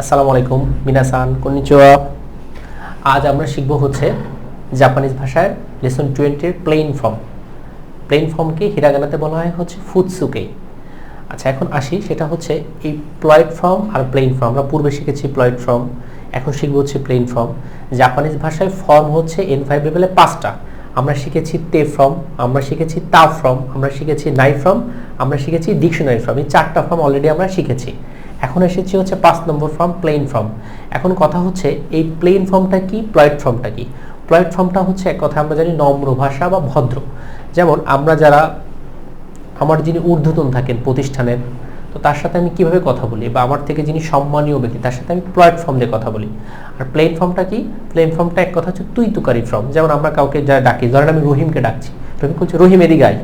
আসসালামু আলাইকুম, মিনাসান কনিচুয়া আজ আমরা শিখব হচ্ছে জাপানিজ ভাষায় লেসন টোয়েন্টির প্লেন ফর্ম। প্লেন ফর্মকে হিরাগানাতে বলা হয় হচ্ছে ফুৎসুকে। আচ্ছা এখন আসি, সেটা হচ্ছে এই প্লয়েড ফর্ম আর প্লেন ফর্ম। আমরা পূর্বে শিখেছি প্লয়েড ফর্ম, এখন শিখব হচ্ছে প্লেন ফর্ম। জাপানিজ ভাষায় ফর্ম হচ্ছে এন ফাইভ লেভেলে পাঁচটা। আমরা শিখেছি তে ফর্ম, আমরা শিখেছি তা ফর্ম, আমরা শিখেছি নাই ফর্ম, আমরা শিখেছি ডিকশনারি ফর্ম। এই চারটা ফর্ম অলরেডি আমরা শিখেছি। এখন এসেছি হচ্ছে পাঁচ নম্বর ফর্ম প্লেন ফর্ম এখন কথা হচ্ছে, এই প্লেন ফর্মটা কি প্লয়েড ফর্মটা কি? প্লয়েড ফর্মটা হচ্ছে এক কথা আমরা জানি নম্র ভাষা বা ভদ্র। যেমন আমরা যারা, আমার যিনি ঊর্ধ্বতন থাকেন প্রতিষ্ঠানের, তো তার সাথে আমি কীভাবে কথা বলি? বা আমার থেকে যিনি সম্মানীয় ব্যক্তি, তার সাথে আমি প্লয়েড ফর্ম দিয়ে কথা বলি। আর প্লেন ফর্মটা কি? প্লেন ফর্মটা এক কথা হচ্ছে তুই তুকারি ফর্ম যেমন আমরা কাউকে যা ডাকি, ধরেন আমি রহিমকে ডাকছি রহিম বলছে, রহিম, এদিকে আয়।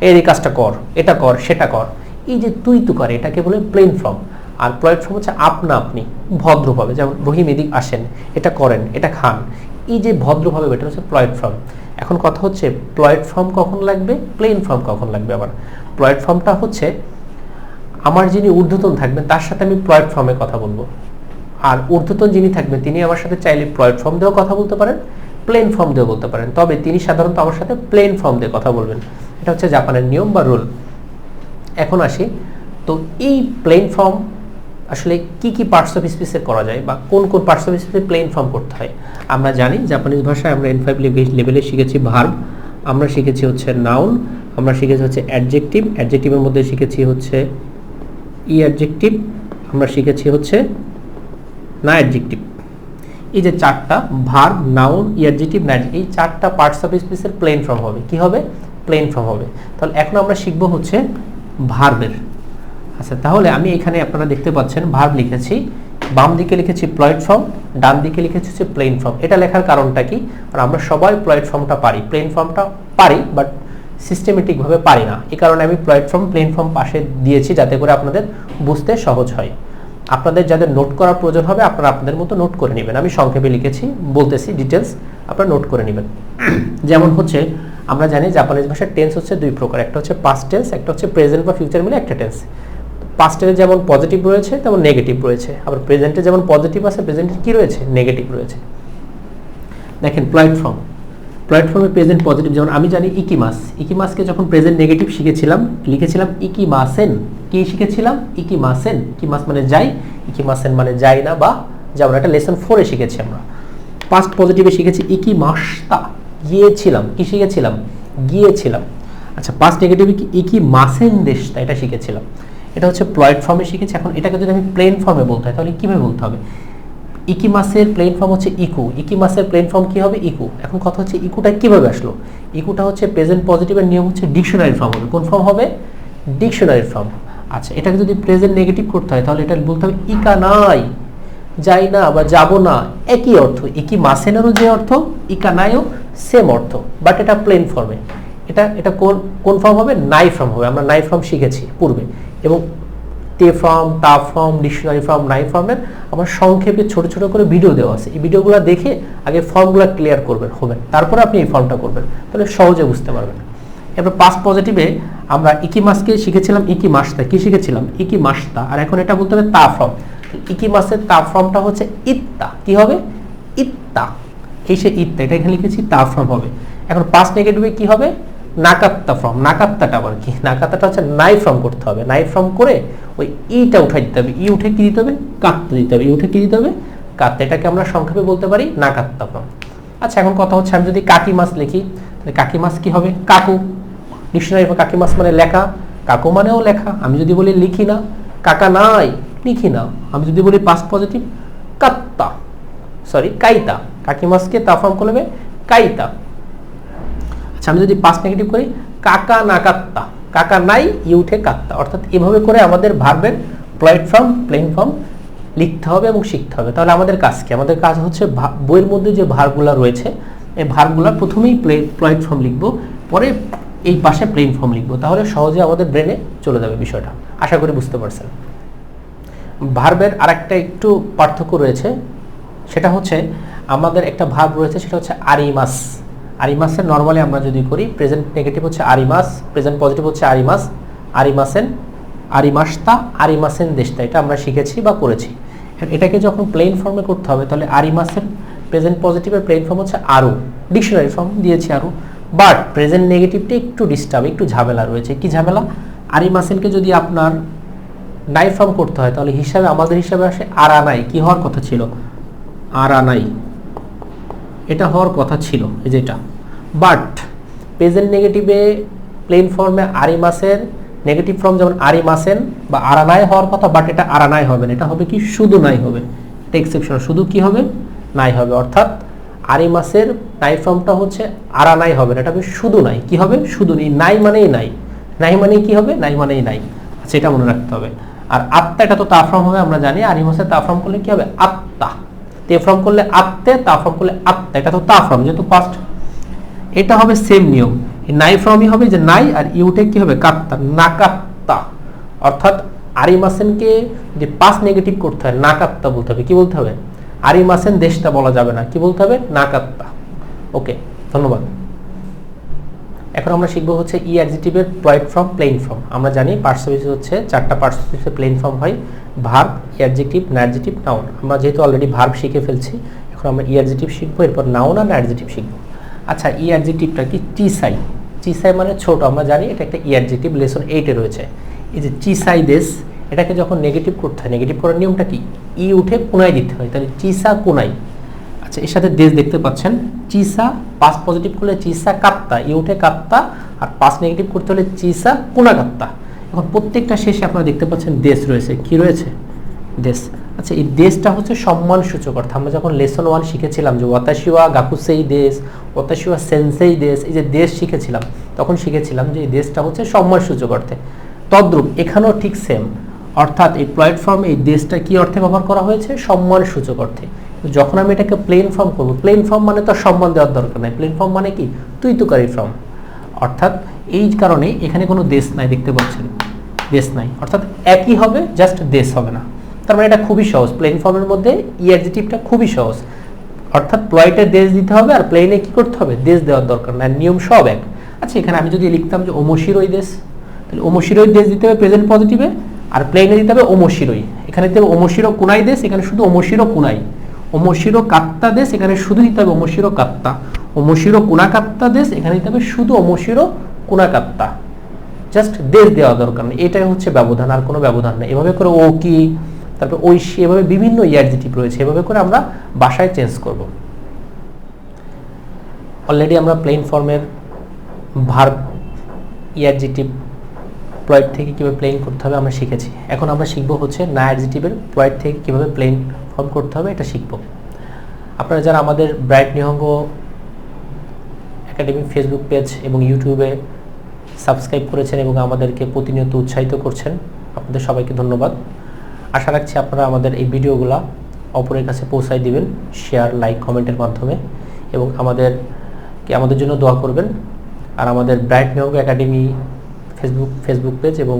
এই এই কাজটা কর, এটা কর, সেটা কর। এই যে তুই তুকারি, এটাকে বলে প্লেন ফর্ম আর প্লয়েড ফর্ম হচ্ছে আপনা আপনি, ভদ্রভাবে, যেমন রহিম এদিক আসেন, এটা করেন, এটা খান। এই যে ভদ্রভাবে এটা হচ্ছে প্লয়েড ফর্ম এখন কথা হচ্ছে প্লয়েড ফর্ম কখন লাগবে? প্লেন ফর্ম কখন লাগবে আবার? প্লয়েড ফর্মটা হচ্ছে, আমার যিনি ঊর্ধ্বতন থাকবেন, তার সাথে আমি প্লয়েড ফর্মে কথা বলব। আর ঊর্ধ্বতন যিনি থাকবেন, তিনি আমার সাথে চাইলে প্লয়েড ফর্ম দিয়েও কথা বলতে পারেন প্লেন ফর্ম দিয়েও বলতে পারেন। তবে তিনি সাধারণত আমার সাথে প্লেন ফর্ম দিয়ে কথা বলবেন। এটা হচ্ছে জাপানের নিয়ম বা রুল এখন আসি। তো এই প্লেন ফর্ম আসলে কি কি পার্টস অফ স্পিচে করা যায় বা কোন কোন পার্টস অফ স্পিচে প্লেন ফর্ম করতে হয়? আমরা জানি জাপানিজ ভাষায় আমরা এন ফাইভ লেভেলে শিখেছি ভার্ব আমরা শিখেছি হচ্ছে নাউন আমরা শিখেছি হচ্ছে অ্যাডজেক্টিভ অ্যাডজেক্টিভের মধ্যে শিখেছি হচ্ছে ই অ্যাডজেক্টিভ আমরা শিখেছি হচ্ছে না অ্যাডজেক্টিভ এই যে চারটা ভার্ব নাউন ই অ্যাডজেক্টিভ না এই চারটা পার্টস অফ স্পিচের প্লেন ফর্ম হবে। কি হবে? প্লেন ফর্ম হবে। তাহলে এখন আমরা শিখব হচ্ছে ভার্বের আচ্ছা তাহলে আমি এখানে আপনারা দেখতে পাচ্ছেন ভার্ব লিখেছি, বাম দিকে লিখেছি প্লয়েড ফর্ম ডান দিকে লিখেছি হচ্ছে প্লেন ফর্ম এটা লেখার কারণটা কি? আমরা সবাই প্লয়েড ফর্মটা পারি প্লেন ফর্মটা পারি বাট সিস্টেমেটিকভাবে পারি না। এই কারণে আমি প্লয়েড ফর্ম প্লেন ফর্ম পাশে দিয়েছি, যাতে করে আপনাদের বুঝতে সহজ হয়। আপনাদের যাদের নোট করার প্রয়োজন হবে, আপনারা আপনাদের মতো নোট করে নেবেন। আমি সংক্ষেপে লিখেছি, বলতেছি ডিটেলস আপনারা নোট করে নেবেন। যেমন হচ্ছে, আমরা জানি জাপানিজ ভাষার টেন্স হচ্ছে দুই প্রকার, একটা হচ্ছে পাস্ট টেন্স একটা হচ্ছে প্রেজেন্ট বা ফিউচার মিলে একটা টেন্স পাস্টের যেমন পজিটিভ রয়েছে, তেমন নেগেটিভ রয়েছে। আবার প্রেজেন্টে যেমন পজিটিভ আছে প্রেজেন্টে কি রয়েছে? নেগেটিভ রয়েছে। দেখেন প্ল্যাটফর্ম প্ল্যাটফর্মে প্রেজেন্ট পজিটিভ যেমন আমি জানি ইকিমাস ইকিমাসকে যখন প্রেজেন্ট নেগেটিভ শিখেছিলাম, লিখেছিলাম ইকিমাসেন কি শিখেছিলাম? ইকি মাসেন ইকিমাসেন ইকিমাস মানে যাই ইকিমাসেন মানে যাই না বা যেমন একটা লেসন ফোরে শিখেছি আমরা। পাস্ট পজিটিভে শিখেছি ইকিমাসতা গিয়েছিলাম। কি শিখেছিলাম? গিয়েছিলাম। আচ্ছা পাস্ট নেগেটিভে কি ইকি মাসেন দেশটা এটা শিখেছিলাম। এটা হচ্ছে প্লয়েড ফর্মে শিখেছি। এখন এটাকে যদি আমি প্লেন ফর্মে বলতে হয়, তাহলে কীভাবে বলতে হবে? ইকি মাসের প্লেন ফর্ম হচ্ছে ইকু। ইকি মাসের প্লেন ফর্ম কি হবে? ইকু। এখন কথা হচ্ছে ইকুটা কীভাবে আসলো? ইকুটা হচ্ছে প্রেজেন্ট পজিটিভের নিয়ম হচ্ছে ডিকশনারি ফর্ম হবে। কোন ফর্ম হবে? Dictionary form. আচ্ছা এটাকে যদি প্রেজেন্ট নেগেটিভ করতে হয়, তাহলে এটা বলতে হবে ইকা নাই, যাই না বা যাব না, একই অর্থ। ইকি মাসেনেরও যে অর্থ, ইকা নাইও, সেম অর্থ। বাট এটা প্লেন ফর্মে। এটা এটা কোন কোন ফর্ম হবে? নাই ফর্ম হবে। আমরা নাই ফর্ম শিখেছি পূর্বে। এবং তে ফর্ম তা ফর্ম ডিকশনারি ফর্ম নাই ফর্মের আমার সংক্ষেপে ছোট ছোট করে ভিডিও দেওয়া আছে। এই ভিডিওগুলো দেখে আগে ফর্মগুলো ক্লিয়ার করবেন হবেন তারপরে আপনি এই ফর্মটা করবেন। তাহলে সহজে বুঝতে পারবেন। এবার পাস পজিটিভে আমরা ইকি মাসকে শিখেছিলাম ইকি মাসতা কি শিখেছিলাম? ইকি মাসতা আর এখন এটা বলতে হবে তা ফর্ম ইকি মাসের তা ফর্মটা হচ্ছে ইত্তা। কি হবে? ইত্তা। এই সে ইত্তা, এটা এখানে লিখেছি তা ফর্ম হবে। এখন পাস নেগেটিভে কি হবে? নাকাত্তা ফর্ম নাকাত্তাটা আবার কি? নাকাত্তাটা হচ্ছে নাই ফর্ম করতে হবে। নাই ফর্ম করে ওই ইটা উঠাই দিতে হবে। ই উঠে কি দিতে হবে? কাত্তা দিতে হবে। ই উঠে কি দিতে হবে? কাত্তা। এটাকে আমরা সংক্ষেপে বলতে পারি নাকাত্তা ফর্ম আচ্ছা এখন কথা হচ্ছে, আমি যদি কাকি মাছ লিখি, তাহলে কাকি মাছ কি হবে? কাকু। ডিকশনারি কাকি মাছ মানে লেখা। কাকু মানেও লেখা। আমি যদি বলি লিখি না, কাকা নাই, লিখি না। আমি যদি বলি পাস পজিটিভ কাত্তা। সরি কাইতা। কাকি মাছকে তা ফর্ম করলে কাইতা। আমি যদি পাঁচ নেগেটিভ করি, কাকা না কাত্তা, কাকা নাই ইউঠে কাত্তা। অর্থাৎ এভাবে করে আমাদের ভার্বের প্ল্যাটফর্ম প্লেন ফর্ম লিখতে হবে এবং শিখতে হবে। তাহলে আমাদের কাজ কি? আমাদের কাজ হচ্ছে বইয়ের মধ্যে যে ভার্বগুলো রয়েছে, এই ভার্বগুলো প্রথমেই প্লে প্লয়েড ফর্ম লিখব, পরে এই পাশে প্লেন ফর্ম লিখব। তাহলে সহজে আমাদের ব্রেনে চলে যাবে বিষয়টা। আশা করি বুঝতে পারছেন। ভার্বের আরেকটা একটু পার্থক্য রয়েছে, সেটা হচ্ছে আমাদের একটা ভার্ব রয়েছে, সেটা হচ্ছে আরিমাস আরিমাসের নর্মালি আমরা যদি করি প্রেজেন্ট নেগেটিভ হচ্ছে আরিমাস প্রেজেন্ট পজিটিভ হচ্ছে আরিমাস, আরিমাসেন আরিমাসতা, আরিমাসেন দেশটা এটা আমরা শিখেছি বা করেছি। এটাকে যখন প্লেন ফর্মে করতে হবে, তাহলে আরিমাসের প্রেজেন্ট পজিটিভের প্লেন ফর্ম হচ্ছে আরও। ডিকশনারি ফর্ম দিয়েছি আরও। বাট প্রেজেন্ট নেগেটিভটা একটু ডিস্টার্ব একটু ঝামেলা রয়েছে। কি ঝামেলা? আরিমাসেলকে যদি আপনার নাই ফর্ম করতে হয়, তাহলে হিসাবে আমাদের হিসাবে আসে আরানাই। কি হওয়ার কথা ছিল? আরানাই। এটা হওয়ার কথা ছিল, এই যেটা বাট প্রেজেন্ট নেগেটিভে প্লেন ফর্মে আরি মাসের নেগেটিভ ফর্ম যেমন আরিমাসেন বা আরানায় হওয়ার কথা বাট এটা আরানায় হবে না। এটা হবে কি? শুধু নাই হবে। এটা এক্সেপশন শুধু কি হবে? নাই হবে। অর্থাৎ আরি মাসের নাই ফর্মটা হচ্ছে আরানাই হবে না। এটা হবে শুধু নাই। কি হবে? শুধু নেই। নাই মানেই নাই। নাই মানেই কি হবে? নাই মানেই নাই। আচ্ছা এটা মনে রাখতে হবে। আর আত্মা এটা তো তাফর্ম হবে, আমরা জানি। আরিমাসের মাসের ফর্ম করলে কি হবে? আত্মা তে করলে আত্মে তা করলে আত্মা। এটা তো তা যেহেতু পাস্ট এটা হবে সেম নিয়ম। নাই ফর্মই হবে যে নাই আর ইউটে কি হবে? কাত্তা। নাকাত্তা। অর্থাৎ আরিমাসেনকে যে পাস নেগেটিভ করতে হয়, নাকাত্তা বলতে হবে। কি বলতে হবে? আরিমাসেন দেশটা বলা যাবে না। কি বলতে হবে? নাকাত্তা। ওকে ধন্যবাদ। এখন আমরা শিখব হচ্ছে ই অ্যাডজেটিভের প্লয়েড ফর্ম প্লেন ফর্ম আমরা জানি পার্সোভিস হচ্ছে চারটা পার্সোভিসে প্লেন ফর্ম হয়। ভার্ব অ্যাডজেক্টিভ অ্যাডজেক্টিভ নাউন আমরা যেহেতু অলরেডি ভার্ব শিখে ফেলছি, এখন আমরা ই অ্যাডজেক্টিভ শিখব, এরপর নাউন আর অ্যাডজেক্টিভ শিখব। আচ্ছা ই অ্যাডজেক্টিভটা কি? চিসাই চিসাই মানে ছোট। আমরা জানি এটা একটা ই অ্যাডজেক্টিভ লেসন এইটে রয়েছে। এই যে চিসাই দেশ এটাকে যখন নেগেটিভ করতে হয় নেগেটিভ করার নিয়মটা কি? ই উঠে কোনায় দিতে হয়। তাহলে চিসা কোনাই আচ্ছা এর সাথে দেশ দেখতে পাচ্ছেন। চিসা পাস পজিটিভ করলে চিসা কাত্তা ইউটে কাত্তা আর পাস নেগেটিভ করতে হলে চিসা কোনা কাত্তা এখন প্রত্যেকটা শেষে আপনারা দেখতে পাচ্ছেন দেশ রয়েছে। কি রয়েছে? দেশ আচ্ছা এই দেশটা হচ্ছে সম্মান সূচক অর্থ আমরা যখন লেসন ওয়ান শিখেছিলাম যে ওয়াতাশিওয়া গাকুসেই দেশ ওয়াতাশিওয়া সেন্সেই দেশ এই যে দেশ শিখেছিলাম, তখন শিখেছিলাম যে এই দেশটা হচ্ছে সম্মান সূচক অর্থে। তদ্রূপ, এখানেও ঠিক সেম অর্থাৎ এই প্ল্যাটফর্মে এই দেশটা কি অর্থে ব্যবহার করা হয়েছে? সম্মান সূচক অর্থে। তো যখন আমি এটাকে প্লেন ফর্ম করব প্লেন ফর্ম মানে তো সম্মান দেওয়ার দরকার নাই। প্লেন ফর্ম মানে কি? তুই তুকারি ফর্ম অর্থাৎ এই কারণে এখানে কোনো দেশ নাই, দেখতে পাচ্ছেন? দেশ নাই। অর্থাৎ একই হবে জাস্ট দেশ হবে না। তার মানে এটা খুবই সহজ। প্লেন ফর্মের মধ্যে ই অ্যাডজেটিভটা খুবই সহজ। অর্থাৎ প্লয়েটে দেশ দিতে হবে আর প্লেনে কি করতে হবে? দেশ দেওয়ার দরকার না নিয়ম সব এক। আচ্ছা এখানে আমি যদি লিখতাম যে ওমশিরই দেশ, তাহলে ওমশিরই দেশ দিতে হবে প্রেজেন্ট পজিটিভে আর প্লেনে দিতে হবে ওমশিরই এখানে দিতে হবে ওমশিরো কুনাই দেশ, এখানে শুধু ওমশিরো কুনাই। ওমশিরো কাত্তা দেশ, এখানে শুধু দিতে হবে ওমশিরো কাত্তা। ওমশিরো কুনা কাত্তা দেশ, এখানে দিতে হবে শুধু ওমশিরো কুনা কাত্তা জাস্ট দেশ দেওয়া দরকার নেই, এটাই হচ্ছে ব্যবধান, আর কোনো ব্যবধান নেই। এভাবে করে ও কি, তারপর ঐশী, এভাবে বিভিন্ন ইয়ারজিটিভ রয়েছে, এভাবে করে আমরা বাসায় চেঞ্জ করব। অলরেডি আমরা প্লেন ফর্মের ভার্ব ইয়ারজিটিভ প্লয়েড থেকে কীভাবে প্লেন করতে হবে আমরা শিখেছি। এখন আমরা শিখব হচ্ছে না অ্যাডজেটিভের প্লয়েড থেকে কীভাবে প্লেন ফর্ম করতে হবে, এটা শিখব। আপনারা যারা আমাদের Bright Nihongo Academy Facebook page এবং ইউটিউবে সাবস্ক্রাইব করেছেন এবং আমাদেরকে প্রতিনিয়ত উৎসাহিত করছেন, আপনাদের সবাইকে ধন্যবাদ। আশা রাখছি আপনারা আমাদের এই ভিডিওগুলো অপরের কাছে পৌঁছায় দিবেন শেয়ার লাইক কমেন্টের মাধ্যমে এবং আমাদেরকে আমাদের জন্য দোয়া করবেন। আর আমাদের ব্রাইট নিয়োগ একাডেমি ফেসবুক ফেসবুক পেজ এবং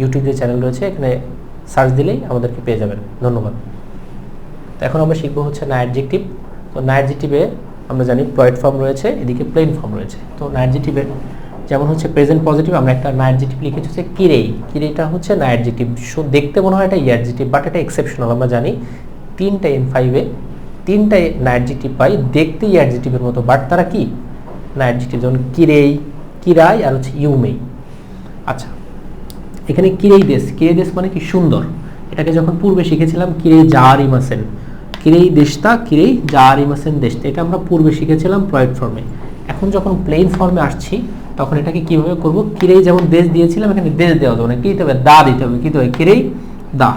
ইউটিউব যে চ্যানেল রয়েছে, এখানে সার্চ দিলেই আমাদেরকে পেয়ে যাবেন। ধন্যবাদ। এখন আমরা শিখব হচ্ছে না অ্যাডজেক্টিভ তো না অ্যাডজেক্টিভে আমরা জানি প্লয়েড ফর্ম রয়েছে, এদিকে প্লেন ফর্ম রয়েছে। তো না অ্যাডজেক্টিভের যেমন হচ্ছে প্রেজেন্ট পজিটিভ আমরা একটা না অ্যাডজেক্টিভ লিখেছি হচ্ছে কিরেই কিরেইটা হচ্ছে না অ্যাডজেক্টিভ দেখতে মনে হয় এটা ইয়ারজেটিভ বাট এটা এক্সেপশনাল আমরা জানি তিনটা এন ফাইভে তিনটা না অ্যাডজেক্টিভ পাই দেখতে ইয়ারজেটিভের মতো। বাট তারা কি? না অ্যাডজেক্টিভ যেমন কিরেই, কিরাই, আর হচ্ছে ইউমেই। আচ্ছা এখানে কিরেই দেশ কিরেই দেশ মানে কি সুন্দর? এটাকে যখন পূর্বে শিখেছিলাম কিরেই জাহারি মাসেন কিরেই দেশটা, কিরেই জাহারি মাসেন দেশটা এটা আমরা পূর্বে শিখেছিলাম প্লয়েড ফর্মে এখন যখন প্লেন ফর্মে আসছি, তখন এটাকে কীভাবে করব? কিরেই যেমন দেশ দিয়েছিলাম, এখানে দেশ দেওয়া যাবে না। কি দিতে হবে? দা দিতে হবে। কি দিতে হবে? কিরেই দা।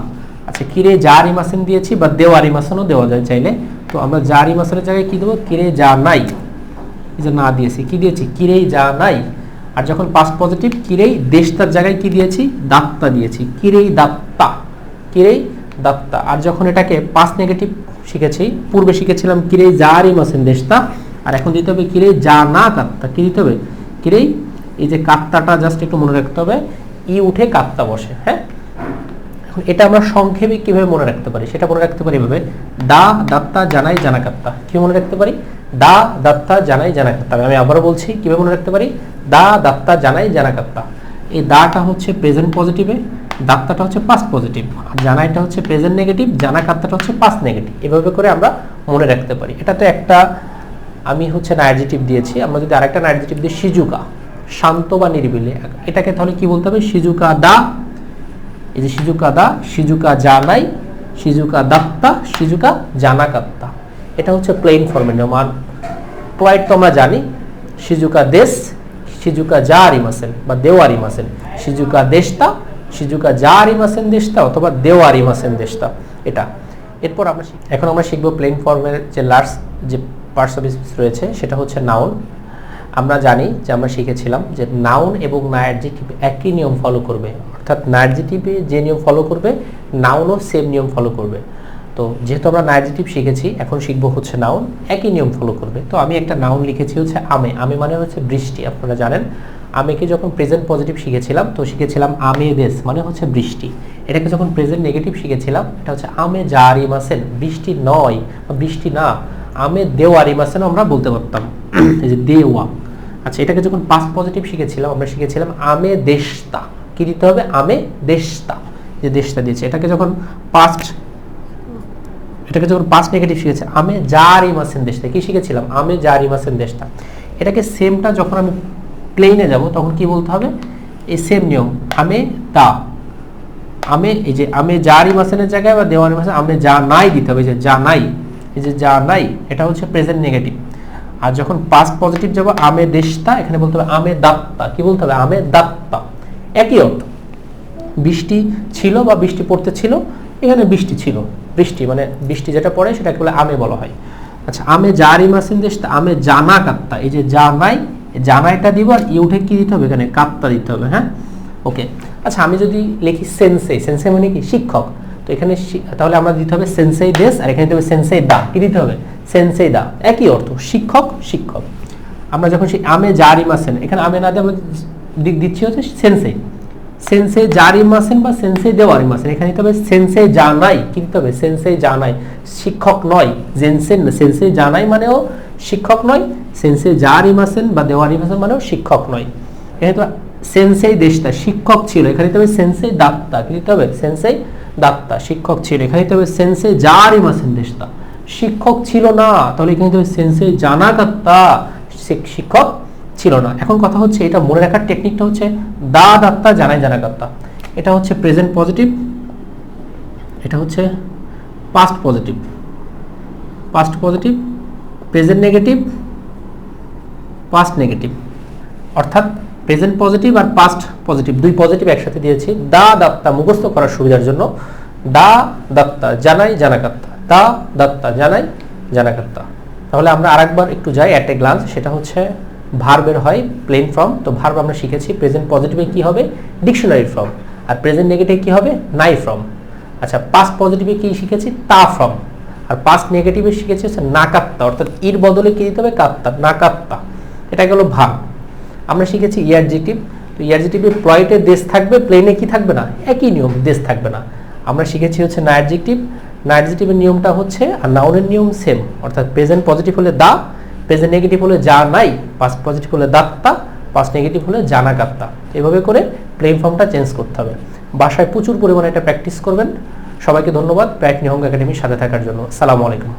আচ্ছা কিরে যা রিমাসেন দিয়েছি বা দেওয়া রিমাসেনও দেওয়া যায় চাইলে। তো আমরা যা রিমাসেনের জায়গায় কি দেবো? কিরে যা নাই। এই যে না দিয়েছি। কি দিয়েছি? কিরেই যা নাই। আর যখন পাস পজিটিভ কিরেই দেশটার জায়গায় কি দিয়েছি? দাত্তা দিয়েছি। কিরেই দাত্তা। কিরেই দাত্তা। আর যখন এটাকে পাস নেগেটিভ শিখেছি। পূর্বে শিখেছিলাম কিরেই যা রিমাসেন দেশটা, আর এখন দিতে হবে কিরেই যা না কাত্তা। কি দিতে হবে? কিরেই এই যে কাত্তাটা জাস্ট একটু মনে রাখতে হবে। ই উঠে কাত্তা বসে হ্যাঁ? এখন এটা আমরা সংক্ষেপে কীভাবে মনে রাখতে পারি? সেটা মনে রাখতে পারি এভাবে। দা, দাত্তা, জানাই জানাকাত্তা কি মনে রাখতে পারি? দা, দাত্তা, জানাই জানাকাত্তা আমি আবারও বলছি, কীভাবে মনে রাখতে পারি? দা, দাত্তা, জানাই জানাকাত্তা এই দাটা হচ্ছে প্রেজেন্ট পজিটিভে দাত্তাটা হচ্ছে পাস্ট পজিটিভ আর জানাইটা হচ্ছে প্রেজেন্ট নেগেটিভ জানা কাত্তাটা হচ্ছে পাস্ট নেগেটিভ এভাবে করে আমরা মনে রাখতে পারি। এটা তো একটা আমি হচ্ছে নার্জেটিভ দিয়েছি। আমরা যদি আরেকটা নার্জেটিভ দিই, সিজুকা। শান্ত বা নিরিবিলি। এটাকে তাহলে কি বলতে হবে? সিজুকা দা, এই যে সিজুকা দা, সিজুকা জানাই, সিজুকা দাত্তা, সিজুকা জানা কাত্তা এটা হচ্ছে প্লেন ফর্মের নিয়ম। আর প্লয়েড তো আমরা জানি, সিজুকা দেশ, সিজুকা যা আরিমাসেন বা দেও আরিমাসেন সিজুকা দেশতা সিজুকা যা আরিমাসেন দেশতা অথবা দেও আরিমাসেন দেশতা এটা। এরপর আমরা এখন আমরা শিখব প্লেন ফর্মের যে লার্জ যে পার্টস অফ স্পিচ রয়েছে, সেটা হচ্ছে নাউন আমরা জানি যে আমরা শিখেছিলাম যে নাউন এবং নায়ারজিটিভ একই নিয়ম ফলো করবে। অর্থাৎ নায়ারজিটিভে যে নিয়ম ফলো করবে নাউনও সেম নিয়ম ফলো করবে। তো যেহেতু আমরা নায়ারজিটিভ শিখেছি, এখন শিখব হচ্ছে নাউন একই নিয়ম ফলো করবে। তো আমি একটা নাউন লিখেছি হচ্ছে আমে। আমে মানে হচ্ছে বৃষ্টি, আপনারা জানেন। আমেকে যখন প্রেজেন্ট পজিটিভ শিখেছিলাম তো শিখেছিলাম আমে দেশ মানে হচ্ছে বৃষ্টি। এটাকে যখন প্রেজেন্ট নেগেটিভ শিখেছিলাম এটা হচ্ছে আমে জারি মাসেন বৃষ্টি নয় বা বৃষ্টি না আমে দেওয়ারি মাসেন আমরা বলতে পারতাম। এই যে দেওয়া। আচ্ছা এটাকে যখন পাস্ট পজিটিভ শিখেছিলাম আমরা শিখেছিলাম আমে দেশতা কি দিতে হবে? আমে দেশতা যে দেশটা দিয়েছে এটাকে যখন পাস্ট এটাকে যখন পাস্ট নেগেটিভ শিখেছে আমে জারি মাসেন দেশটা। কি শিখেছিলাম? আমে জারি মাসেন দেশটা। এটাকে সেমটা যখন আমি প্লেনে যাব, তখন কি বলতে হবে? এই সেম নিয়ম, আমে দা আমে, এই যে আমে জারি মাসেনের জায়গায় বা দেওয়ারি মাসেন আমে যা নাই দিতে হবে যে যা নাই, এই যে যা নাই, এটা হচ্ছে প্রেজেন্ট নেগেটিভ আর যখন পাস্ট পজিটিভ যাব, আমে দেশতা এখানে বলতে হবে আমে দাত্তা। কি বলতে হবে? আমে দাত্তা। একই অর্থ। বৃষ্টি ছিল বা বৃষ্টি পড়তে ছিল, এখানে বৃষ্টি ছিল। বৃষ্টি মানে বৃষ্টি যেটা পড়ে, সেটাকে বলে আমে বলা হয়। আচ্ছা আমে জারি মাসিন দেশ আমে জানা কাত্তা, এই যে জানাই জানাইটা দিব আর ইউঠে কি দিতে হবে? এখানে কাত্তা দিতে হবে হ্যাঁ? ওকে। আচ্ছা আমি যদি লিখি সেন্সে সেন্সে মানে কি? শিক্ষক। তো এখানে তাহলে আমরা দিতে হবে সেন্সেই দেশ আর এখানে দিতে হবে সেন্সেই দা। কি দিতে হবে? সেন্সেই দা। একই অর্থ, শিক্ষক শিক্ষক। আমরা যখন সেই আমে জারি মাসেন এখানে আমে না দিয়ে আমরা দিক দিচ্ছি হচ্ছে সেন্সেই। সেন্সে জারি মাসেন বা সেন্সে দেওয়ারি মাসেন এখানে দিতে হবে সেন্সে জানাই কি দিতে হবে? সেন্সে জানাই শিক্ষক নয়, জেনসেন সেন্সে জানাই মানেও শিক্ষক নয় সেন্সে জারি মাসেন বা দেওয়ারি মাসেন মানেও শিক্ষক নয়। এখানে তো সেন্সেই দেশটা, শিক্ষক ছিল, এখানে দিতে হবে সেন্সেই দাত্তা, কি হবে? সেন্সেই দাত্তা, শিক্ষক ছিল, এখানে দিতে হবে সেন্সে জারি মাসেন দেশটা। শিক্ষক ছিল না, তাহলে এখানে দিতে হবে সেন্সে জানাকাত্তা শিক- শিক্ষক ছিল না। এখন কথা হচ্ছে, এটা মনে রাখার টেকনিকটা হচ্ছে দা দাত্তা জানাই জানা জানাকাত্তা এটা হচ্ছে প্রেজেন্ট পজিটিভ এটা হচ্ছে past positive past positive present negative past negative অর্থাৎ প্রেজেন্ট পজিটিভ আর পাস্ট পজিটিভ দুই পজিটিভ একসাথে দিয়েছি। দা দাত্তা মুখস্থ করার সুবিধার জন্য দা দাত্তা জানাই জানাকাত্তা, দা দাত্তা জানাই জানাকাত্তা। তাহলে আমরা আরেকবার একটু যাই অ্যাট এ গ্লান্স সেটা হচ্ছে ভার্বের হয় প্লেন ফর্ম তো ভার্ব আমরা শিখেছি প্রেজেন্ট পজিটিভে কি হবে? ডিকশনারি ফর্ম আর প্রেজেন্ট নেগেটিভে কি হবে? নাই ফর্ম আচ্ছা পাস্ট পজিটিভে কি শিখেছি? তা ফর্ম আর পাস্ট নেগেটিভে শিখেছি হচ্ছে নাকাত্তা, অর্থাৎ ইর বদলে কি দিতে হবে? কাত্তা, নাকাত্তা। এটা গেল ভার্ব আমরা শিখেছি ইয়ারজেটিভ তো ইয়ারজেটিভে প্লয়েটের দেশ থাকবে প্লেনে কি থাকবে না? একই নিয়ম, দেশ থাকবে না। আমরা শিখেছি হচ্ছে নায়ারজেটিভ নায়ারজেটিভের নিয়মটা হচ্ছে, আর নাউনের নিয়ম সেম অর্থাৎ প্রেজেন্ট পজিটিভ হলে দা প্রেজেন্ট নেগেটিভ হলে যা নাই পাস্ট পজিটিভ হলে দাত্তা পাস্ট নেগেটিভ হলে জানা কাত্তা এভাবে করে প্লেন ফর্মটা চেঞ্জ করতে হবে। বাসায় প্রচুর পরিমাণে এটা প্র্যাকটিস করবেন। সবাইকে ধন্যবাদ। প্র্যাক নিহঙ্গ একাডেমির সাথে থাকার জন্য। সালামু আলাইকুম।